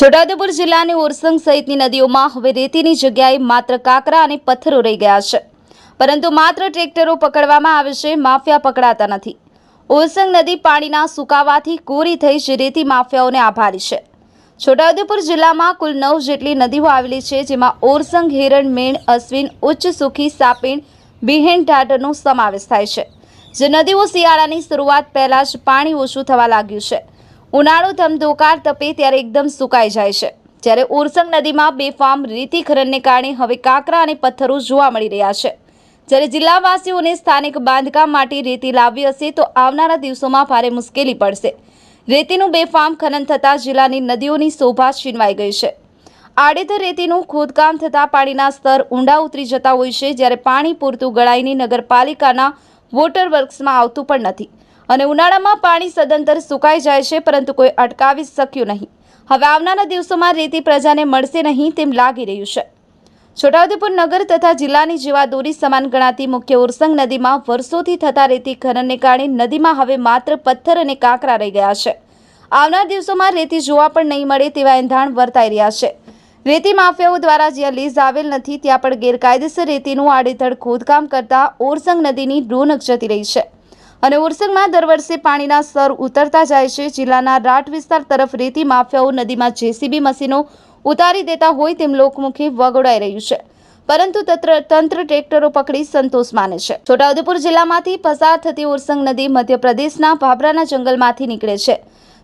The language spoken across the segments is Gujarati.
છોટાઉદેપુર જિલ્લાની ઓરસંગ સહિતની નદીઓમાં હવે રેતીની જગ્યાએ માત્ર કાંકરા અને પથ્થરો રહી ગયા છે. પરંતુ માત્ર ટ્રેક્ટરો પકડવામાં આવે છે, માફિયા પકડાતા નથી. ઓરસંગ નદી પાણીના સુકાવાથી કોરી થઈ જે રેતી માફિયાઓને આભારી છે. છોટાઉદેપુર જિલ્લામાં કુલ નવ જેટલી નદીઓ આવેલી છે, જેમાં ઓરસંગ હિરણ, મેણ, અશ્વિન, ઉચ્ચ સુખી, સાપીણ બિહેન ઢાઢરનો સમાવેશ થાય છે. જે નદીઓ શિયાળાની શરૂઆત પહેલાં જ પાણી ઓછું થવા લાગ્યું છે. ઉનાળો ધમધોકાર તપે ત્યારે એકદમ સુકાઈ જાય છે. જ્યારે ઓરસંગ નદીમાં બેફામ રેતી ખનનને કારણે હવે કાંકરા અને પથ્થરો જોવા મળી રહ્યા છે. જ્યારે જિલ્લાવાસીઓને સ્થાનિક બાંધકામ માટે રેતી લાવવી હશે તો આવનારા દિવસોમાં ભારે મુશ્કેલી પડશે. રેતીનું બેફામ ખનન થતાં જિલ્લાની નદીઓની શોભા છીનવાઈ ગઈ છે. આડેધર રેતીનું ખોદકામ થતાં પાણીના સ્તર ઊંડા ઉતરી જતા હોય છે, જ્યારે પાણી પૂરતું ગળાઈની નગરપાલિકાના વોટર વર્ક્સમાં આવતું પણ નથી. અને ઉનાળામાં પાણી સદંતર સુકાઈ જાય છે, પરંતુ કોઈ અટકાવી શક્યું નહીં. હવે આવનારા દિવસોમાં રેતી પ્રજાને મળશે નહીં તેમ લાગી રહ્યું છે. છોટાઉદેપુર નગર તથા જિલ્લાની જીવાદોરી સમાન ગણાતી મુખ્ય ઉરસંગ નદીમાં વર્ષોથી થતા રેતી ખનનને કારણે નદીમાં હવે માત્ર પથ્થર અને કાંકરા રહી ગયા છે. આવનાર દિવસોમાં રેતી જોવા પણ નહીં મળે તેવા એંધાણ વર્તાઈ રહ્યા છે. રેતી માફિયાઓ દ્વારા જ્યાં લીઝ આવેલ નથી, ત્યાં પણ ગેરકાયદેસર રેતીનું આડેધડ ખોદકામ કરતા ઓરસંગ નદીની રોનક જતી રહી છે. અને ઓરસંગમાં દર વર્ષે પાણીના સ્તર ઉતરતા જાય છે. જિલ્લાના રાટ વિસ્તાર તરફ રેતી માફિયાઓ નદીમાં જેસીબી મશીનો ઉતારી દેતા હોય તેમ લોકમુખી વગોડાઈ રહ્યું છે. પરંતુ તંત્ર ટ્રેક્ટરો પકડી સંતોષ માને છે. છોટાઉદેપુર જિલ્લામાંથી પસાર થતી ઉરસંગ નદી મધ્યપ્રદેશના ભાભરાના જંગલમાંથી નીકળે છે,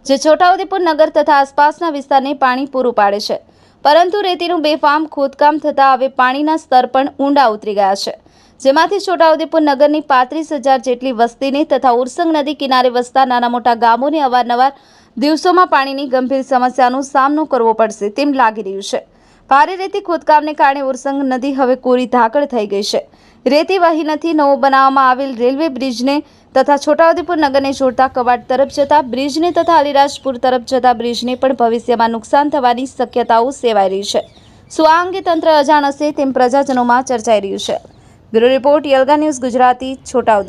જે છોટાઉદેપુર નગર તથા આસપાસના વિસ્તારને પાણી પૂરું પાડે છે. પરંતુ રેતીનું બેફામ, ખોદકામ થતાં હવે પાણીના સ્તર પણ ઊંડા ઉતરી ગયા છે. જેમાંથી છોટાઉદેપુર નગરની પાંત્રીસ હજાર જેટલી વસ્તીની તથા ઉરસંગ નદી કિનારે વસતા નાના મોટા ગામોને અવારનવાર દિવસોમાં પાણીની ગંભીર સમસ્યાનો સામનો કરવો પડશે તેમ લાગી રહ્યું છે. ભારે રેતી ખોદકામને કારણે ઉરસંગ નદી હવે કોરી ધાકડ થઈ ગઈ છે. રેતી વહી નથી, નવો બનાવવામાં આવેલ રેલવે બ્રિજને તથા છોટાઉદેપુર નગરને જોડતા કવાટ તરફ જતા બ્રિજને તથા અલીરાજપુર તરફ જતા બ્રિજને પણ ભવિષ્યમાં નુકસાન થવાની શક્યતાઓ સેવાઈ રહી છે. શું આ અંગે તંત્ર અજાણ હશે તેમ પ્રજાજનોમાં ચર્ચાઈ રહ્યું છે. બ્યુરો રિપોર્ટ યલગા ન્યૂઝ ગુજરાતી છોટાઉદેપુર.